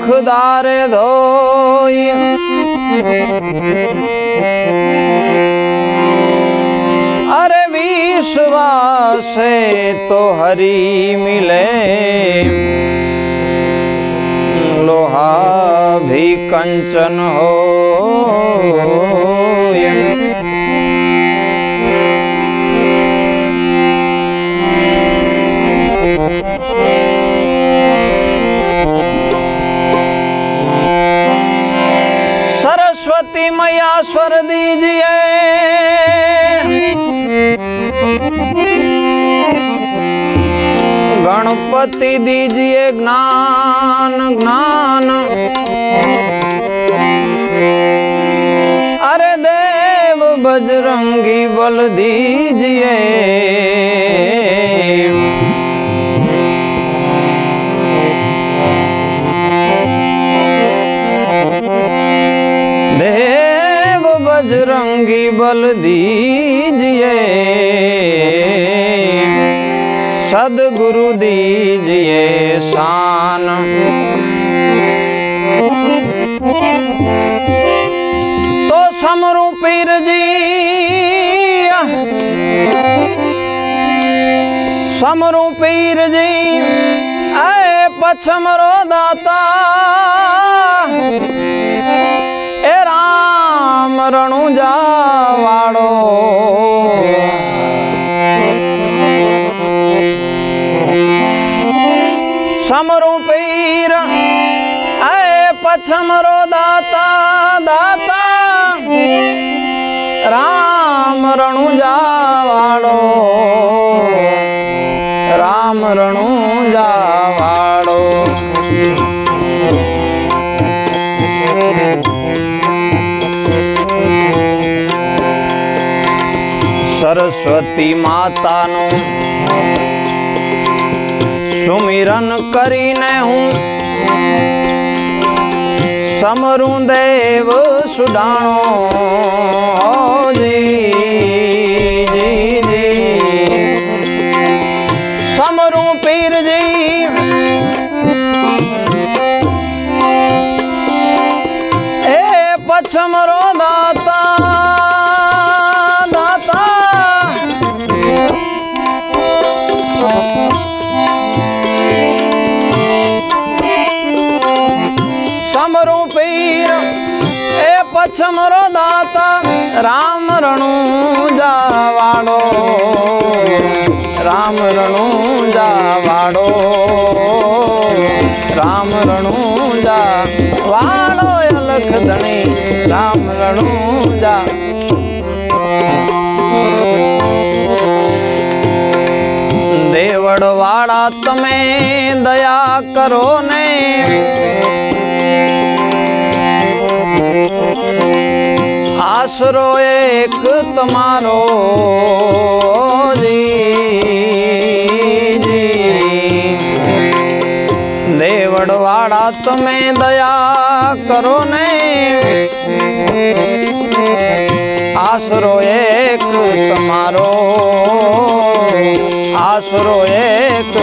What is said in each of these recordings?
સબ દુઃખ દારે ધોઈ અરે વિશ્વાસે તો હરી મિલે. લોહા ભી કંચન હો. શક્તિ મયાશ્વર દીજીએ ગણપતિ દીજીએ જ્ઞાન જ્ઞાન અરે દેવ બજરંગી બલ દીજીએ बल दीजिए सदगुरु दीजिए शान तो समरू पीर जी समरू पीर जी ऐ पछमरो दाता એ રામ રણુજા વાળો સમરુ પીર એ પછમરો દાતા દાતા. રામ રણુજા વાળો રામ રણુજા વાળો સરસ્વતી માતાનું. સુમિરન કરીને હું સમરું દેવ સુડાણો જી. એ પછમરો દાતા રામ રણું જાવાડો. રામ રણું જાવાડો. રામ રણું જાવાડો અલખ ધણી. રામ રણું જા. દેવડ વાળા તમે દયા કરો ને. આશરો એક તમારો દેવડવાળા તમે દયા કરો ને. આશરો એક તમારો આશરો એક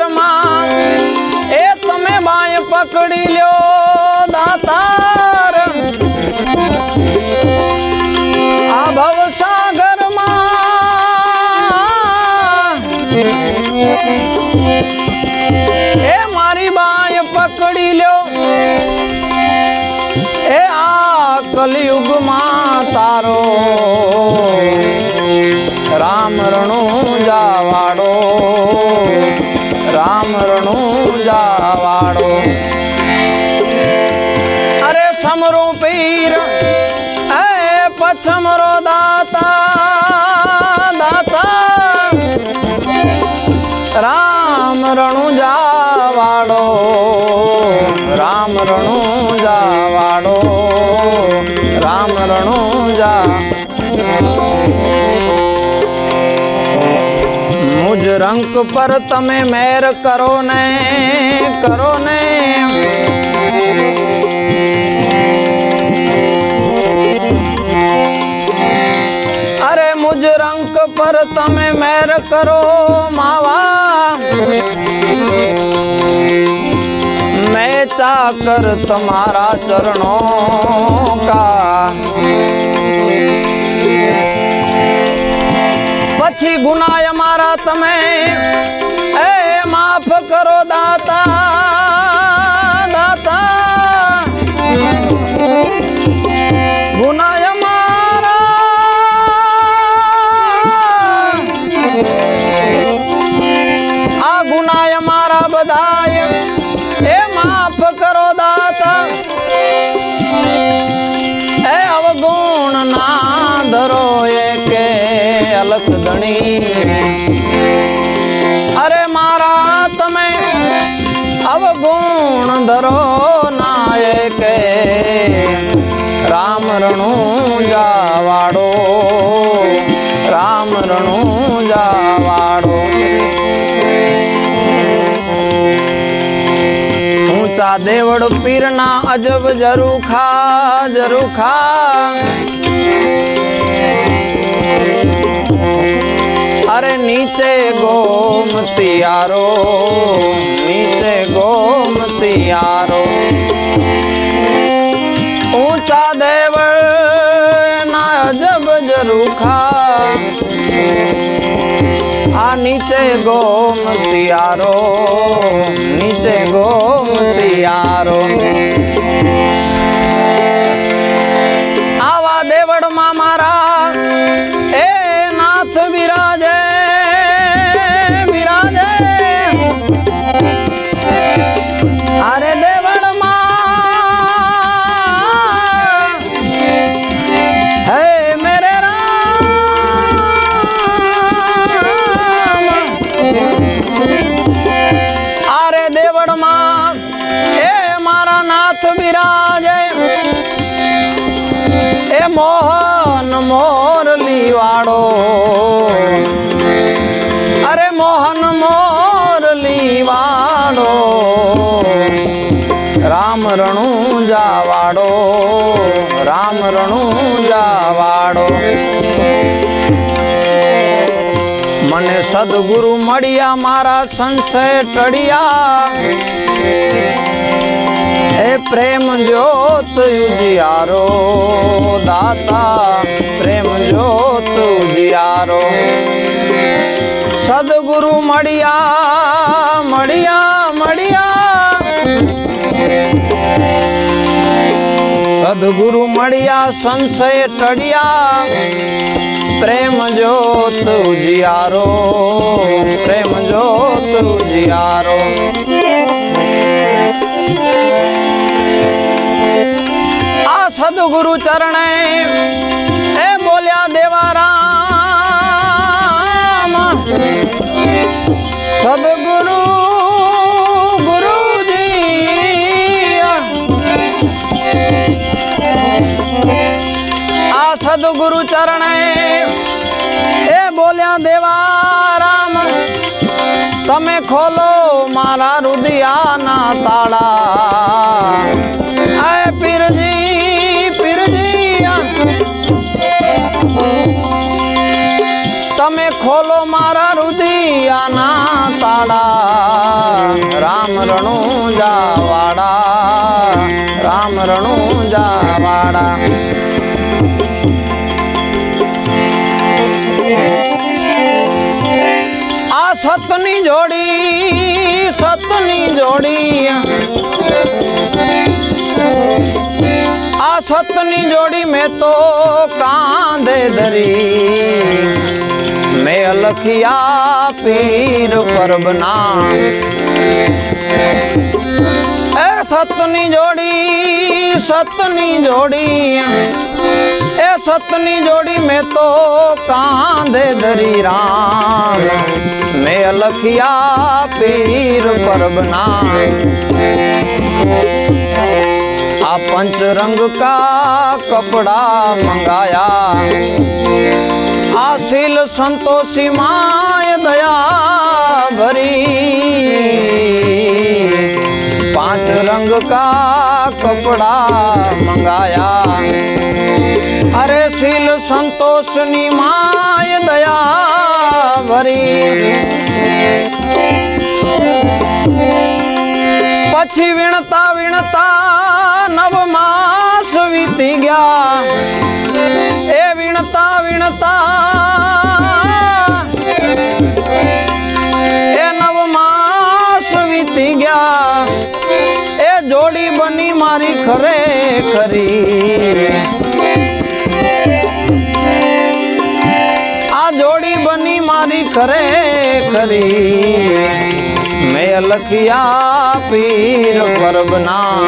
ભવસાગરમાં એ તમે બાય પકડી લ્યો દાતાર આ ભવસાગરમાં પછમરો દાતા દાતા રામ રણુજા વાળો રામ રણુજા વાળો રામ રણુજા મુજ રંક પર તમે મેર કરો ને કરો ને પર તમે મેર કરો માવા. મેં ચાકર તમારા ચરણો કા. પછી ગુનાય મારા તમે. એ માફ કરો દાતા. રણું જાવાડો, રામ રણુ જાવાડો. ઊંચા દેવડ પીરના અજબ જરૂખા જરૂખા. અરે નીચે ગોમતિયારો નીચે ગોમતિયારો નીચે ગોમતિયારો નીચે ગોમતિયારો આવા વાળો અરે મોહન મોરલી વાળો રામ રણુજા વાળો, રામ રણુજા વાળો. મને સદગુરુ મળ્યા મારા સંશય ટળિયા. એ પ્રેમ જ્યોત ઉજિયારો, દાતા, પ્રેમ જ્યોત ઉજિયારો. સદગુરુ મળ્યા મળ્યા મળ્યા. સદગુરુ મળ્યા, સંશય ટળ્યા. પ્રેમ જ્યોત ઉજિયારો, પ્રેમ જ્યોત ઉજિયારો. આ સદગુરુ ચરણે એ બોલ્યા દેવારામ. સદગુરુ મારા રુદિયાના તાળા. આય પીરજી પીરજી, તમે ખોલો મારા રુદિયાના તાળા. રામ રણુજા જાવાડા રામ રણુજા વાડા સતની જોડી આ સતની જોડી મેં તો કાંધે ધરી મેં અલખિયા પીર પરબના એ સતની જોડી સતની જોડી એ સતની જોડી મેં તો કાંધે ધરી રામ. મેં લખિયા પીર પરબના આ પંચરંગ કા કપડા મંગાયા. આ શીલ સંતોષી માય દયા ભરી. પાંચ રંગ કા કપડા મંગાયા. અરે શીલ સંતોષની માય દયા ભરી પછી વીણતા વીણતા નવ માસ વીતી ગયા. એ વીણતા વીણતા એ નવ માસ વીતી ગયા. એ જોડી બની મારી ખરે ખરી મારી ખરે. મેં લખિયા પીર પરબના.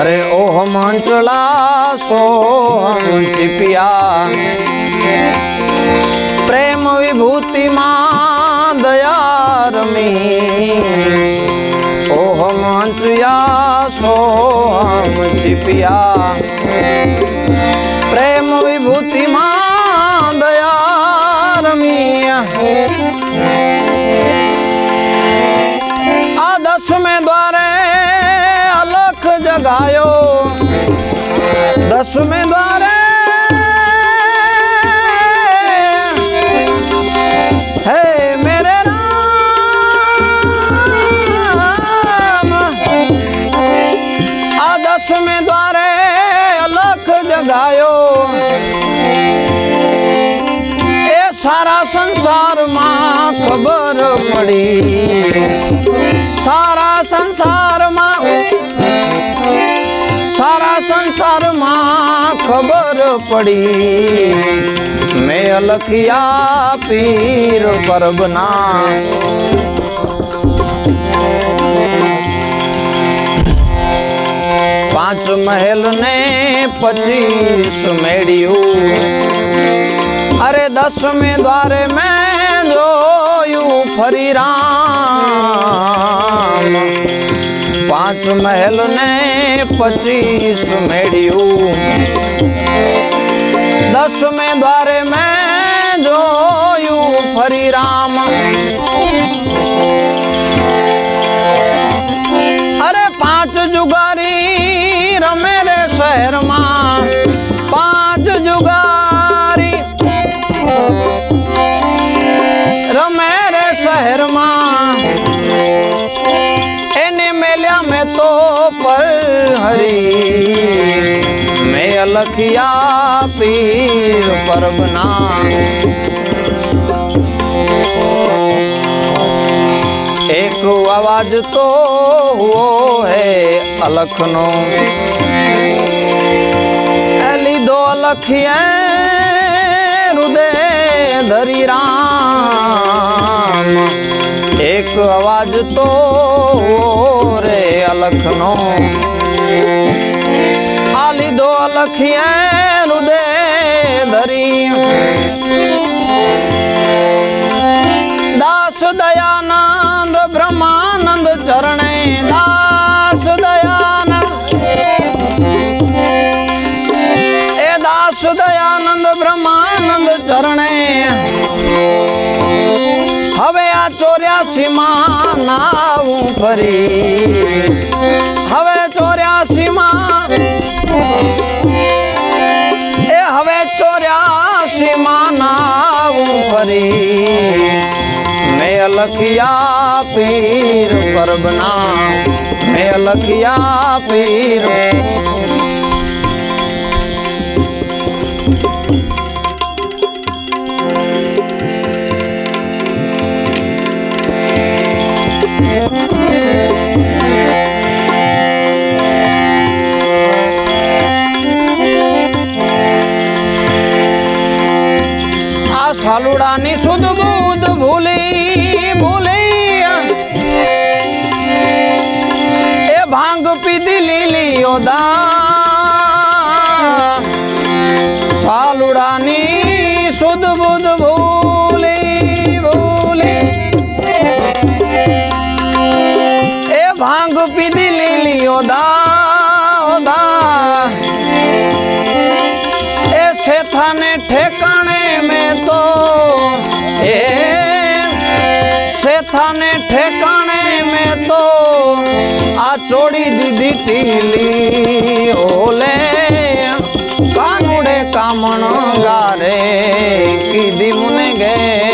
અરે ઓહ મંચલા સો ચીપિયા. પ્રેમ વિભૂતિ માં. દયા રમી ઓહ મંચયા સો ચીપિયા. પડી સારા સંસારમાં સારા સંસારમાં ખબર પડી મેં લખિયા પીર પરબના પાંચ મહેલ ને પચીસ મેળ્યું અરે દસમે દ્વારે મેં જોયું ફરી રામ. પાંચ મહેલ ને પચીસ મેળ્યું. દસમે દ્વારે મેં જોયું ફરી રામ. મેં લખિયા પીર પરબના. એક અવાજ તો હુઓ હે અલખનો. લીધો અલખીએ હૃદય ધરી રામ એક અવાજ તો હુઓ રે અલખનો. અલખીએ હૃદય ધરી દાસ દયાનંદ, બ્રહ્માનંદ ચરણે દાસ દયાનંદ. એ દાસ દયાનંદ, બ્રહ્માનંદ ચરણે. હવે આ ચોર્યાસી માં નાવું ફરી. લખિયા પીર પરબના મેં લખિયા પીર. સાલુડાની સુધ ভুলিয়া এ ভাঙ্গ পিদি লিলি ওদা সালুরানী આ ચોડી દીધી ટીલી ઓલે કાનુડે કામણ ગારે કીધી મને ગયે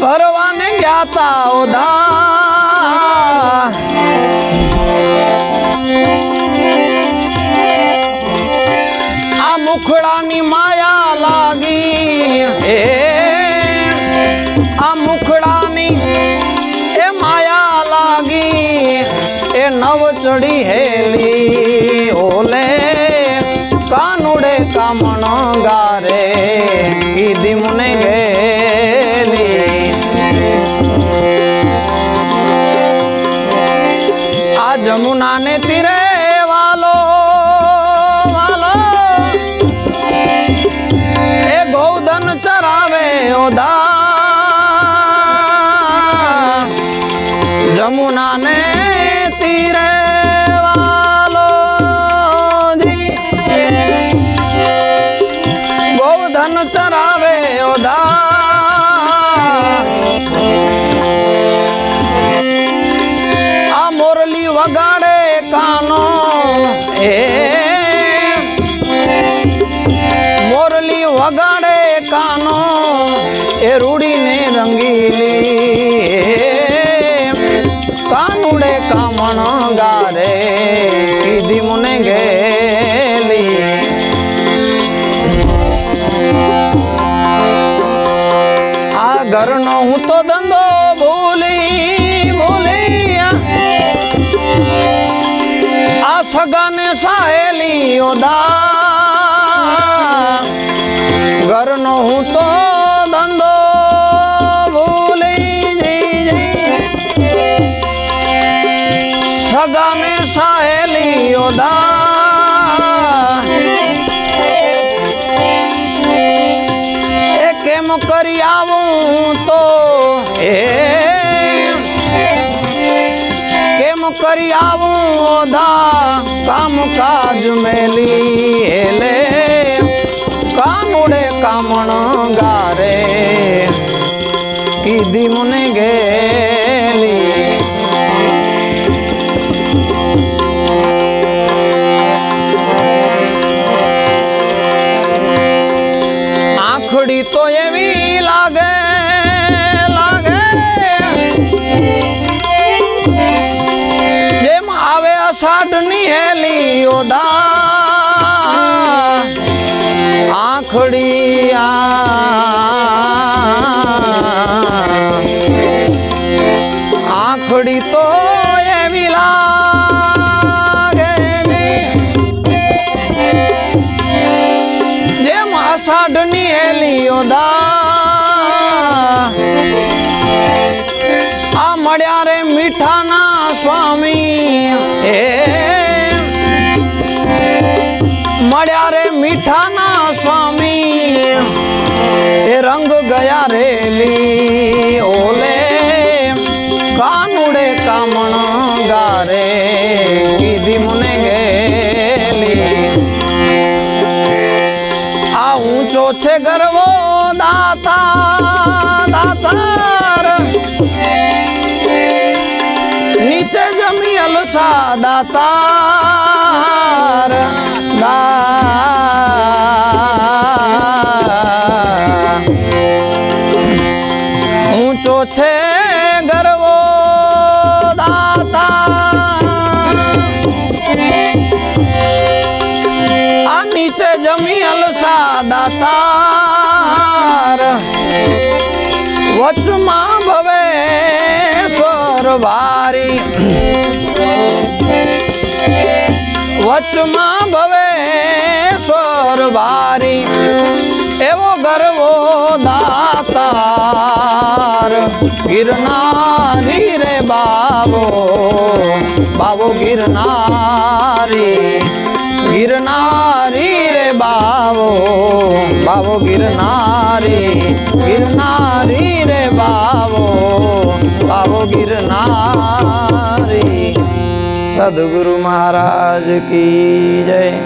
ભરવાને ગયા તા ઉધા ಮನೇ કરી આવું ઓદા કામ કાજ મેલી હેલે. રાખડી દા ઊંચો છે ગરવો દાતા નીચે જમી અલસા દાતાર વચમાં ભવે વારી વચમાં ભવે સ્વર વારી એવો ગરવો દાતાર. ગિરનારી રે બાબો બાબો ગિરનારી. ગિરનારી રે બાવો. બાવો ગિરનારી. ગિરનારી રે બાવો. બાવો ગિરનારી. સદગુરુ મહારાજ કી જય.